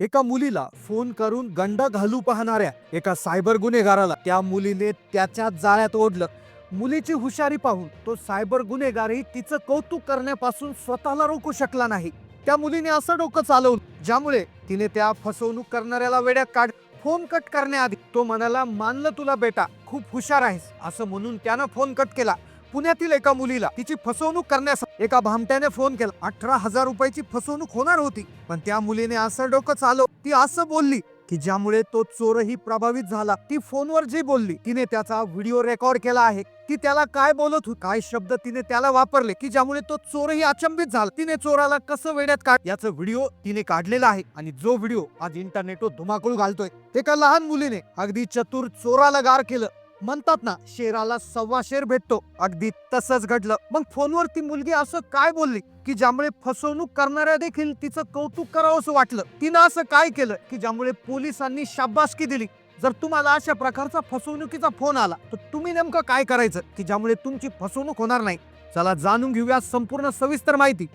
एका मुलीला फोन करून गंड घालू पाहणाऱ्या एका सायबर गुन्हेगाराला. त्या मुलीने त्याच्या जाळ्यात ओढलं. मुलीची हुशारी पाहून तो सायबर गुन्हेगारही तिचं कौतुक करण्यापासून स्वतःला रोखू शकला नाही. त्या मुलीने असं डोकं चालवलं ज्यामुळे तिने त्या फसवणूक करणाऱ्याला वेड्यात काढ फोन कट करण्याआधी तो म्हणाला मानलं तुला बेटा खूप हुशार आहेस. असं म्हणून त्यानं फोन कट केला. पुण्यातील एका मुलीला तिची फसवणूक करण्यास एका भामट्याने फोन केला. अठरा हजार रुपयाची फसवणूक होणार होती. पण त्या मुलीने असं डोकं चालव ती असं बोलली की ज्यामुळे तो चोरही प्रभावित झाला. ती फोनवर जी बोलली तिने त्याचा व्हिडिओ रेकॉर्ड केला आहे. ती त्याला काय बोलत होती? काय शब्द तिने त्याला वापरले की ज्यामुळे तो चोरही अचंबित झाला? तिने चोराला कसं वेड्यात काढ? याचा व्हिडिओ तिने काढलेला आहे आणि जो व्हिडिओ आज इंटरनेटवर धुमाकूळ घालतोय एका लहान मुलीने अगदी चतुर चोराला गार केलं. म्हणतात ना शेराला सव्वा शेर भेटतो. अगदी तसंच घडलं. मग फोनवर ती मुलगी असं काय बोलली? की ज्यामुळे फसवणूक करणाऱ्या देखील तिचं कौतुक करावं असं वाटलं. तिनं असं काय केलं? की ज्यामुळे पोलिसांनी शाबासकी दिली. जर तुम्हाला अशा प्रकारचा फसवणुकीचा फोन आला तर तुम्ही नेमकं काय करायचं? की ज्यामुळे तुमची फसवणूक होणार नाही? चला जाणून घेऊया संपूर्ण सविस्तर माहिती.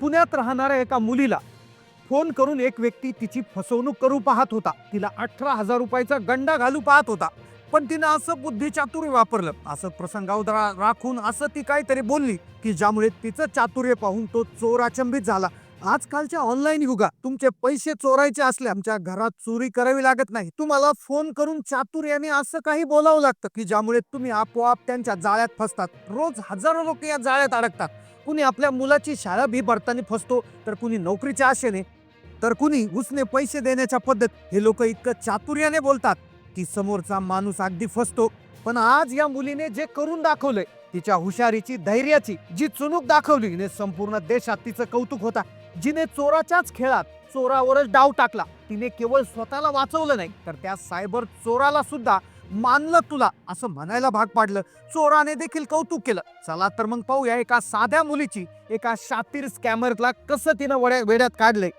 पुण्यात राहणाऱ्या एका मुलीला फोन करून एक व्यक्ती तिची फसवणूक करू पाहत होता. तिला अठरा हजार रुपयाचा गंडा घालू पाहत होता. पण तिनं असं बुद्धी चातुर्य वापरलं असं प्रसंगावदळा राखून असं ती काहीतरी बोलली की ज्यामुळे तिचं चातुर्य पाहून तो चोर अचंबित झाला. आजकालच्या ऑनलाईन युगात तुमचे पैसे चोरायचे असले आमच्या घरात चोरी करावी लागत नाही. तुम्हाला फोन करून चातुर्याने असं काही बोलावं लागतं की ज्यामुळे तुम्ही आपोआप त्यांच्या जाळ्यात फसतात. रोज हजारो लोक या जाळ्यात अडकतात. कुणी आपल्या मुलाची शाळा भी भरताना फसतो तर कुणी नोकरीच्या आशेने तर कुणी उसने पैसे देण्याच्या पद्धत. हे लोक इतकं चातुर्याने बोलतात. की समोरचा माणूस अगदी फसतो. पण आज या मुलीने जे करून दाखवलंय तिच्या हुशारीची धैर्याची जी चुणूक दाखवली हिने संपूर्ण देशात तिचं कौतुक होता. जिने चोराच्याच खेळात चोरावरच डाव टाकला. तिने केवळ स्वतःला वाचवलं नाही तर त्या सायबर चोराला सुद्धा मानलं तुला असं म्हणायला भाग पाडलं. चोराने देखील कौतुक केलं. चला तर मग पाहूया एका साध्या मुलीची एका शातीर स्कॅमरला कसं तिनं वड्या वेड्यात काढलंय.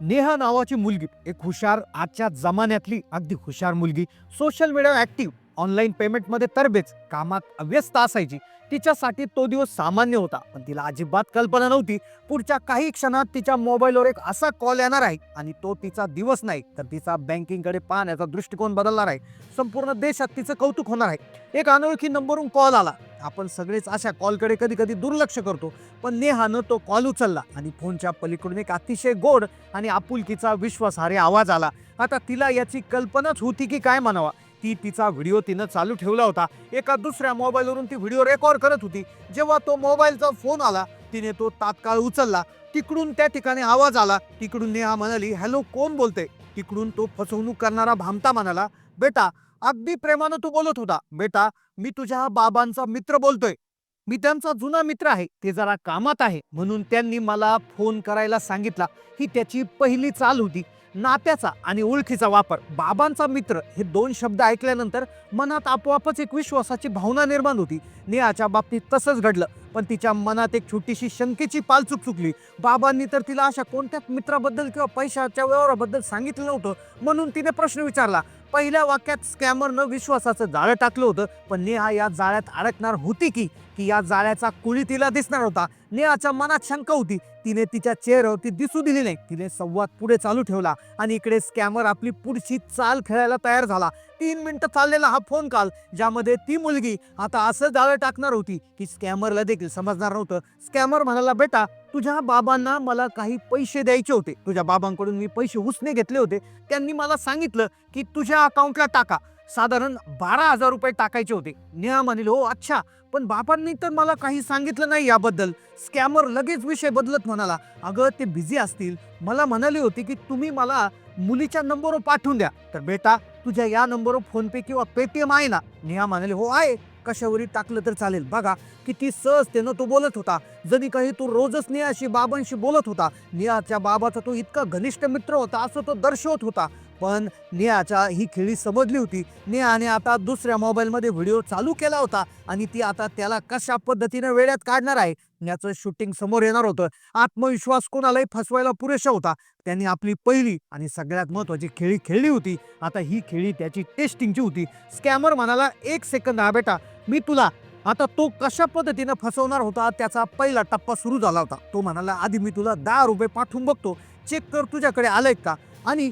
नेहा नावाची मुलगी एक हुशार आजच्या जमान्यातली अगदी हुशार मुलगी सोशल मीडिया ऍक्टिव्ह ऑनलाईन पेमेंटमध्ये तरबेज कामात व्यस्त असायची. तिच्यासाठी तो दिवस सामान्य होता पण तिला अजिबात कल्पना नव्हती. पुढच्या काही क्षणात तिच्या मोबाईलवर एक असा कॉल येणार आहे आणि तो तिचा दिवस नाही तर तिचा बँकिंगकडे पाहण्याचा दृष्टिकोन बदलणार आहे. संपूर्ण देशात तिचं कौतुक होणार आहे. एक अनोळखी नंबरवरून कॉल आला. आपण सगळेच अशा कॉलकडे कधी कधी दुर्लक्ष करतो. पण नेहानं तो कॉल उचलला आणि फोनच्या पलीकडून एक अतिशय गोड आणि आपुलकीचा विश्वासार्ह आवाज आला. आता तिला याची कल्पनाच होती की काय म्हणावा. ती तिचा व्हिडिओ तिनं चालू ठेवला होता. एका दुसऱ्या मोबाईलवरून ती व्हिडिओ रेकॉर्ड करत होती. जेव्हा तो मोबाईलचा फोन आला तिने तो तात्काळ उचलला. तिकडून त्या ठिकाणी आवाज आला. तिकडून नेहा म्हणाली हॅलो कोण बोलते तिकडून तो फसवणूक करणारा भामता म्हणाला बेटा अगदी प्रेमानं तू बोलत होता. बेटा मी तुझ्या बाबांचा मित्र बोलतोय. मी त्यांचा जुना मित्र आहे. ते जरा कामात आहे. म्हणून त्यांनी मला फोन करायला सांगितला ही त्याची पहिली चाल होती नात्याचा आणि ओळखीचा वापर. बाबांचा मित्र हे दोन शब्द ऐकल्यानंतर मनात आपोआपच एक विश्वासाची भावना निर्माण होती. नेहाच्या बाबतीत तसंच घडलं पण तिच्या मनात एक छोटीशी शंकेची पालचूक चुकली. बाबांनी तर तिला अशा कोणत्याच मित्राबद्दल किंवा पैशाच्या व्यवहाराबद्दल सांगितलं नव्हतं म्हणून तिने प्रश्न विचारला पहिल्या वाक्यात स्कॅमरनं विश्वासाचं जाळं टाकलं होतं पण नेहा या जाळ्यात अडकणार होती की? की या जाळ्याचा कुळी तिला दिसणार होता? नेहाच्या मनात शंका होती. तिने तिच्या चेहऱ्यावरती दिसू दिली नाही. तिने संवाद पुढे चालू ठेवला आणि इकडे स्कॅमर आपली पुढची चाल खेळायला तयार झाला. तीन मिनिटं चाललेला हा फोन कॉल ज्यामध्ये ती मुलगी आता असं जाळं टाकणार होती की स्कॅमरला देखील समजणार नव्हतं. स्कॅमर म्हणाला बेटा तुझ्या बाबांना मला काही पैसे द्यायचे होते. तुझ्या बाबांकडून मी पैसे उसने घेतले होते. त्यांनी मला सांगितलं की तुझ्या अकाउंटला टाका. साधारण बारा हजार रुपये टाकायचे होते. नेहा म्हणेल हो अच्छा. पण बाबांनी तर मला काही सांगितलं नाही याबद्दल. स्कॅमर लगेच विषय बदलत म्हणाला अगं ते बिझी असतील. मला म्हणाली होती की तुम्ही मला मुलीच्या नंबरवर पाठवून द्या. तर बेटा तुझ्या या नंबरवर फोनपे किंवा पेटीएम आहे ना. नेहा म्हणाले हो आहे. कशावरी टाकलं तर चालेल. बघा किती सहजतेनं तो बोलत होता. जरी काही तो रोजच नेहाशी बाबांशी बोलत होता नेहाच्या बाबाचा तो इतका घनिष्ठ मित्र होता असं तो दर्शवत होता. पण नेहाच्या ही खेळी समजली होती. नेहाने आता दुसऱ्या मोबाईलमध्ये व्हिडिओ चालू केला होता आणि ती आता त्याला कशा पद्धतीनं वेळ्यात काढणार आहे याचं शूटिंग समोर येणार होतं. आत्मविश्वास कोणालाही फसवायला पुरेसा होता. त्यांनी आपली पहिली आणि सगळ्यात महत्वाची खेळी खेळली होती. आता ही खेळी त्याची टेस्टिंगची होती. स्कॅमर म्हणाला एक सेकंद हा बेटा मी तुला आता तो कशा पद्धतीनं फसवणार होता त्याचा पहिला टप्पा सुरू झाला होता. तो म्हणाला आधी मी तुला दहा रुपये पाठवून बघतो. चेक कर तुझ्याकडे आलंय का? आणि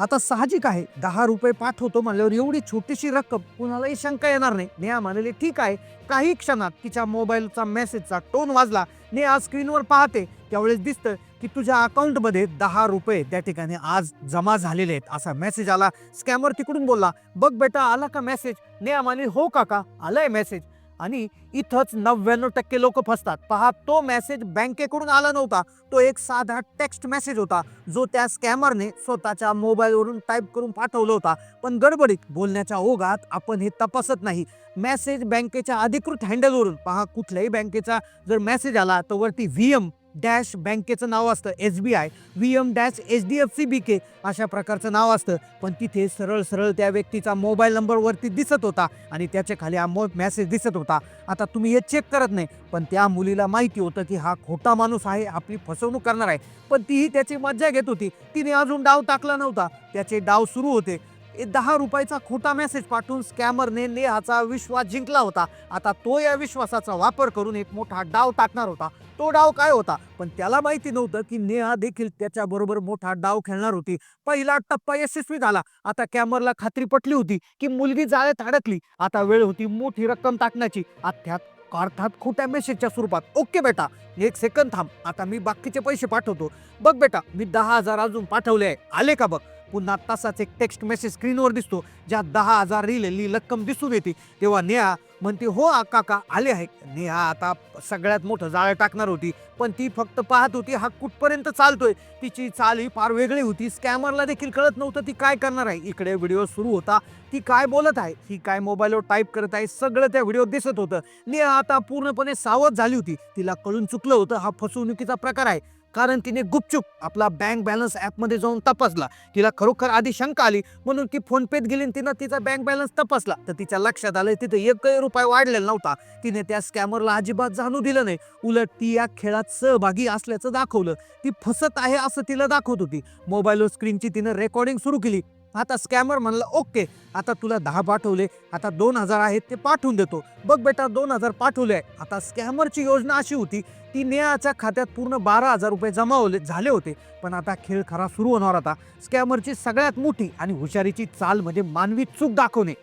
आता साहजिक आहे. दहा रुपये पाठवतो म्हणल्यावर एवढी छोटीशी रक्कम कुणालाही शंका येणार नाही. नेहा म्हणाले ठीक आहे. काही क्षणात तिच्या मोबाईलचा मेसेजचा टोन वाजला. नेहा स्क्रीनवर पाहते. त्यावेळेस दिसतं की तुझ्या अकाउंटमध्ये दहा रुपये त्या ठिकाणी आज जमा झालेले आहेत. असा मेसेज आला. स्कॅमर तिकडून बोलला बघ बेटा आला का मेसेज? नेहा म्हणे हो काका आलाय मेसेज. आणि इथंच नव्याण्णव टक्के लोक फसतात. पहा तो मेसेज बँकेकडून आला नव्हता. तो एक साधा टेक्स्ट मेसेज होता जो त्या स्कॅमरने स्वतःच्या मोबाईलवरून टाईप करून पाठवला होता. पण गडबडीत बोलण्याच्या ओघात आपण हे तपासत नाही. मेसेज बँकेच्या अधिकृत हँडलवरून पहा कुठल्याही बँकेचा जर मेसेज आला तर वरती व्ही एम डॅश बँकेचं नाव असतं S B I. V M dash H D F C B K अशा प्रकारचं नाव असतं. पण तिथे सरळ सरळ त्या व्यक्तीचा मोबाईल नंबरवरती दिसत होता आणि त्याच्याखाली हा मो मॅसेज दिसत होता. आता तुम्ही हे चेक करत नाही पण त्या मुलीला माहिती होतं की हा खोटा माणूस आहे आपली फसवणूक करणार आहे. पण तीही त्याची मज्जा घेत होती. तिने अजून डाव टाकला नव्हता. त्याचे डाव सुरू होते. दहा रुपयाचा खोटा मेसेज पाठवून स्कॅमरने नेहाचा विश्वास जिंकला होता. आता तो या विश्वासाचा वापर करून एक मोठा डाव टाकणार होता. तो डाव काय होता? पण त्याला माहिती नव्हतं की नेहा देखील त्याच्याबरोबर मोठा डाव खेळणार होती. पहिला टप्पा यशस्वी झाला. आता कॅमरला खात्री पटली होती की मुलगी जाळ्यात अडकली. आता वेळ होती मोठी रक्कम टाकण्याची. अर्थात अर्थात खोट्या मेसेजच्या स्वरूपात. ओके बेटा एक सेकंद थांब. आता मी बाकीचे पैसे पाठवतो. बघ बेटा मी दहा हजार अजून पाठवले आहे. आले का बघ? पुन्हा तसाच एक टेक्स्ट मेसेज स्क्रीनवर दिसतो ज्या दहा हजार लिहिलेली रक्कम दिसून येते. तेव्हा नेहा म्हणते हो आका काका आले आहे नेहा आता सगळ्यात मोठं जाळं टाकणार होती पण ती फक्त पाहत होती हा कुठपर्यंत चालतोय? तिची चाल ही फार वेगळी होती. स्कॅमरला देखील कळत नव्हतं ती काय करणार आहे. इकडे व्हिडिओ सुरू होता. ती काय बोलत आहे? ही काय मोबाईलवर टाईप करत आहे? सगळं त्या व्हिडिओ दिसत होतं. नेहा आता पूर्णपणे सावध झाली होती. तिला कळून चुकलं होतं. हा फसवणुकीचा प्रकार आहे. कारण तिने गुपचूप आपला बँक बॅलन्स ॲपमध्ये जाऊन तपासला. तिला खरोखर आधी शंका आली म्हणून ती फोनपेत गेली आणि तिनं तिचा बँक बॅलन्स तपासला. तर तिच्या लक्षात आलं तिथे एकही रुपये वाढलेला नव्हता. तिने त्या स्कॅमरला अजिबात जाणू दिलं नाही. उलट ती या खेळात सहभागी असल्याचं दाखवलं. ती फसत आहे असं तिला दाखवत होती. मोबाईलवर स्क्रीनची तिनं रेकॉर्डिंग सुरू केली. आता स्कॅमर म्हणलं ओके आता तुला दहा पाठवले आता दोन हजार आहेत ते पाठवून देतो. बघ बेटा दोन हजार पाठवले आहे. आता स्कॅमरची योजना अशी होती ती नेहाच्या खात्यात पूर्ण बारा हजार रुपये जमा होले झाले होते. पण आता खेळ खरा सुरू होणार होता स्कॅमरची सगळ्यात मोठी आणि हुशारीची चाल म्हणजे मानवी चूक दाखवणे.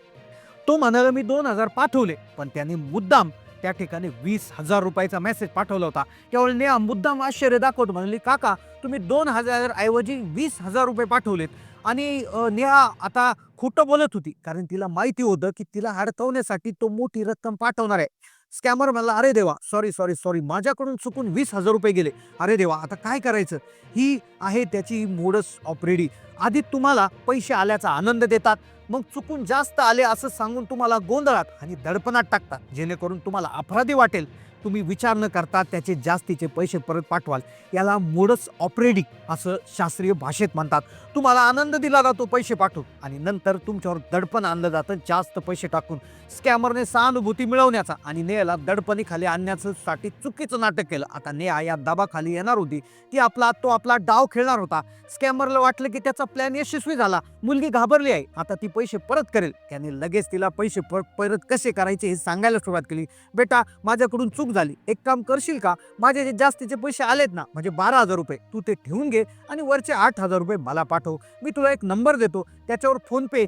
तो म्हणाला मी दोन हजार पाठवले पण त्याने मुद्दाम त्या ठिकाणी वीस हजार रुपयाचा मेसेज पाठवला होता. त्यावेळी नेहा मुद्दाम आश्चर्य दाखवतो म्हणली काका तुम्ही दोन हजार ऐवजी वीस हजार रुपये पाठवलेत. आणि नेहा आता खोटं बोलत होती. कारण तिला माहिती होतं की तिला अडकवण्यासाठी तो मोठी रक्कम पाठवणार आहे. स्कॅमर म्हणला अरे देवा सॉरी सॉरी सॉरी माझ्याकडून चुकून वीस हजार रुपये गेले. अरे देवा आता काय करायचं? ही आहे त्याची मोडस ऑपरेडी आधी तुम्हाला पैसे आल्याचा आनंद देतात मग चुकून जास्त आले असं सांगून तुम्हाला गोंधळात आणि दडपणात टाकतात. जेणेकरून तुम्हाला अपराधी वाटेल. तुम्ही विचार न करता त्याचे जास्तीचे पैसे परत पाठवाल. याला मोडस ऑपरेडिंग असं शास्त्रीय भाषेत म्हणतात. तुम्हाला आनंद दिला जातो पैसे पाठवून. आणि नंतर तुमच्यावर दडपण आणलं जातं. जास्त पैसे टाकून स्कॅमरने सहानुभूती मिळवण्याचा आणि नेहाला दडपणीखाली आणण्याचं साठी चुकीचं नाटक केलं. आता नेहा या दाबाखाली येणार होती. ती आपला तो आपला डाव खेळणार होता. स्कॅमरला वाटलं की त्याचा प्लॅन यशस्वी झाला. मुलगी घाबरली आहे. आता ती पैसे परत करेल. त्याने लगेच तिला पैसे परत कसे करायचे हे सांगायला सुरुवात केली. बेटा माझ्याकडून चूक झाली. एक काम करशील का? माझे जे जास्तीचे पैसे आलेत ना म्हणजे बारा हजार रुपये तू ते ठेवून घे आणि वरचे आठ हजार रुपये मला पाठव. मी तुला एक नंबर देतो. त्याच्यावर फोनपे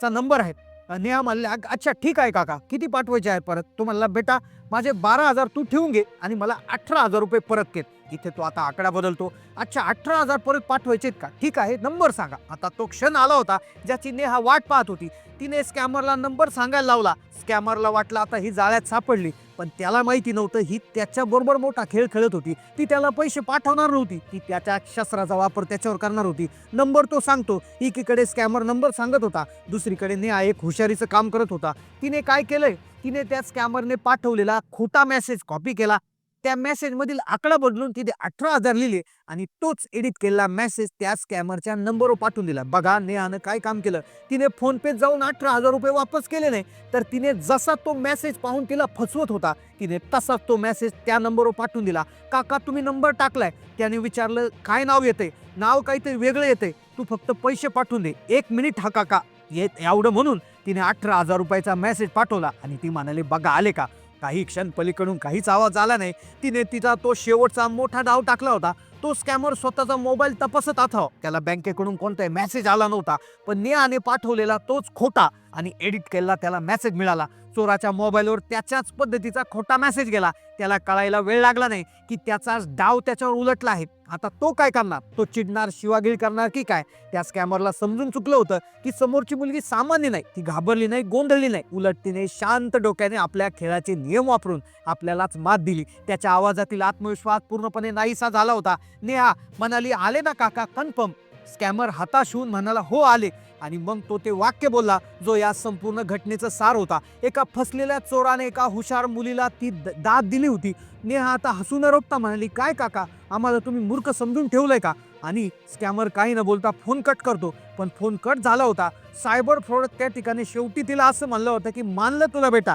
चा नंबर आहे. नेहा म्हणल्या अच्छा ठीक आहे काका. किती पाठवायचे आहेत परत? तो म्हणला बेटा माझे बारा हजार तू ठेवून घे आणि मला अठरा हजार रुपये परत घेत इथे तो आता आकडा बदलतो. अच्छा अठरा हजार परत पाठवायचेत का? ठीक आहे नंबर सांगा. आता तो क्षण आला होता ज्याची नेहा वाट पाहत होती. तिने स्कॅमरला नंबर सांगायला लावला. स्कॅमरला वाटलं आता ही जाळ्यात सापडली. पण त्याला माहिती नव्हतं ही त्याच्याबरोबर मोठा खेळ खेळत होती. ती त्याला पैसे पाठवणार नव्हती. ती त्याच्या शस्त्राचा वापर त्याच्यावर करणार होती. नंबर तो सांगतो. एकीकडे स्कॅमर नंबर सांगत होता. दुसरीकडे नेहा एक हुशारीचं काम करत होता. तिने काय केलंय? तिने त्या स्कॅमरने पाठवलेला खोटा मेसेज कॉपी केला. त्या मेसेजमधील आकडा बदलून तिने अठरा हजार लिहिले आणि तोच एडिट केलेला मेसेज त्या स्कॅमरच्या नंबरवर पाठवून दिला. बघा नेहानं काय काम केलं? तिने फोन पे जाऊन अठरा हजार रुपये वापस केले नाही. तर तिने जसा तो मेसेज पाहून तिला फसवत होता तिने तसाच तो मेसेज त्या नंबरवर पाठवून दिला. काका तुम्ही नंबर टाकलाय. त्याने विचारलं काय नाव येते नाव काहीतरी वेगळं येते तू फक्त पैसे पाठवून दे. एक मिनिट हा काका. येत एवढं म्हणून तिने अठरा हजार रुपयाचा मेसेज पाठवला आणि ती म्हणाली बघा आले का? काही क्षण पलीकडून काहीच आवाज आला नाही. तिने तिचा तो शेवटचा मोठा डाव टाकला होता. तो स्कॅमर स्वतःचा मोबाईल तपासत आता त्याला बँकेकडून कोणताही मेसेज आला नव्हता. पण नेहाने पाठवलेला तोच खोटा आणि एडिट केलेला त्याला मेसेज मिळाला. चोराच्या मोबाईलवर त्याच्याच पद्धतीचा खोटा मेसेज गेला. त्याला कळायला वेळ लागला नाही की त्याचाच डाव त्याच्यावर उलटला आहे. आता तो काय करणार? तो चिडणार शिवागिरी करणार की काय? त्या स्कॅमरला समजून चुकलं होतं की समोरची मुलगी सामान्य नाही. ती घाबरली नाही गोंधळली नाही. उलट तिने शांत डोक्याने आपल्या खेळाचे नियम वापरून आपल्यालाच मात दिली. त्याच्या आवाजातील आत्मविश्वास पूर्णपणे नाहीसा झाला होता. नेहा म्हणाली आले ना काका? कन्फर्म. स्कॅमर हताश होऊन म्हणाला हो आले. आणि मग तो ते वाक्य बोलला जो या संपूर्ण घटनेचा सार होता. एका फसलेल्या चोराने एका हुशार मुलीला ती द- दाद दिली होती. नेहा आता हसू न रोखता म्हणाली काय काका आम्हाला तुम्ही मूर्ख समजून ठेवलंय का? आणि स्कॅमर काही न बोलता फोन कट करतो. पण फोन कट झाला होता. सायबर फ्रॉड त्या ठिकाणी शेवटी तिला असं म्हणलं होतं की मानलं तुला बेटा.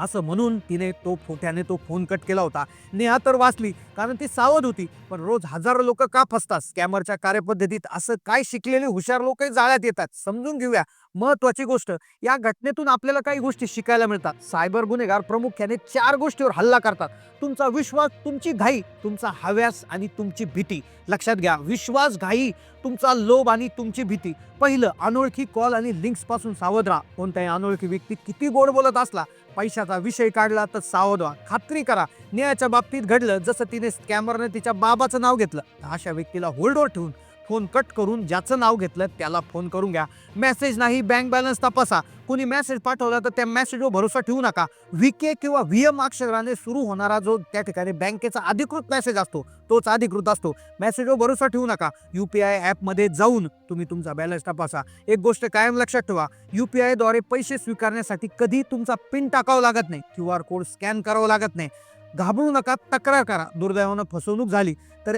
असं म्हणून तिने तो फो- त्याने तो फोन कट केला होता. नेहा तर वाचली कारण ती सावध होती. पण रोज हजारो लोक का फसतात? स्कॅमरच्या कार्यपद्धतीत असं काय शिकलेले हुशार लोकही जाळ्यात येतात? समजून घेऊया. महत्वाची गोष्ट या घटनेतून आपल्याला काही गोष्टी शिकायला मिळतात. सायबर गुन्हेगार प्रामुख्याने चार गोष्टीवर हल्ला करतात. तुमचा विश्वास तुमची घाई तुमचा हव्यास आणि तुमची भीती. लक्षात घ्या विश्वास घाई तुमचा लोभ आणि तुमची भीती. पहिलं अनोळखी कॉल आणि लिंक्सपासून सावध राहा. कोणत्याही अनोळखी व्यक्ती किती गोड बोलत असला पैशाचा विषय काढला तर सावध व्हा. खात्री करा न्यायाच्या बाबतीत घडलं जसं तिने स्कॅमरने तिच्या बाबाचं नाव घेतलं. अशा व्यक्तीला होल्डवर ठेवून फोन कट करून ज्याचं नाव घेतलं त्याला फोन करून घ्या. मेसेज नाही बँक बॅलन्स तपासा. कुणी मेसेज पाठवला तर त्या मेसेजवर भरोसा ठेवू नका. व्ही के किंवा व्ही एम अक्षराने सुरू होणारा जो त्या ठिकाणी बँकेचा अधिकृत मेसेज असतो तोच अधिकृत असतो. मेसेजवर भरोसा ठेवू नका. यू पी आय ॲपमध्ये जाऊन तुम्ही तुमचा बॅलन्स तपासा. एक गोष्ट कायम लक्षात ठेवा. यू पी आयद्वारे पैसे स्वीकारण्यासाठी कधी तुमचा पिन टाकावा लागत नाही. क्यू आर कोड स्कॅन करावा लागत नाही. घाबरू नका तक्रार करा. दुर्दैवानं फसवणूक झाली. तर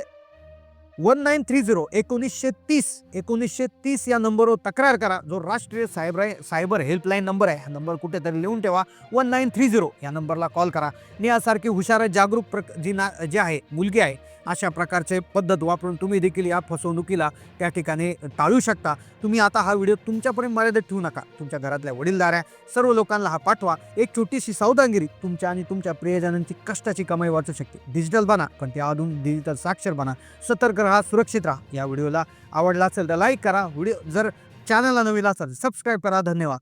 वन नाईन थ्री झिरो एकोणीसशे तीस एकोणीसशे तीस या नंबरवर तक्रार करा. जो राष्ट्रीय सायबर सायबर हेल्पलाईन नंबर आहे हा नंबर कुठेतरी लिहून ठेवा. वन नाईन थ्री झिरो या नंबरला कॉल करा. यासारखी हुशार जागरूक प्रक जी ना जी आहे मुलगी आहे अशा प्रकारचे पद्धत वापरून तुम्ही देखील या फसवणुकीला त्या ठिकाणी टाळू शकता. तुम्ही आता हा व्हिडिओ तुमच्यापर्यंत मर्यादित ठेवू नका. तुमच्या घरातल्या वडीलधाऱ्या सर्व लोकांना हा पाठवा. एक छोटीशी सावधानगिरी तुमच्या आणि तुमच्या प्रियजनांची कष्टाची कमाई वाचू शकते. डिजिटल बना पण त्याआधून डिजिटल साक्षर बना. सतर्क राहा सुरक्षित राहा. या व्हिडिओला आवडला असेल तर लाईक करा. व्हिडिओ जर चॅनलला नवीन असेल सबस्क्राईब करा. धन्यवाद.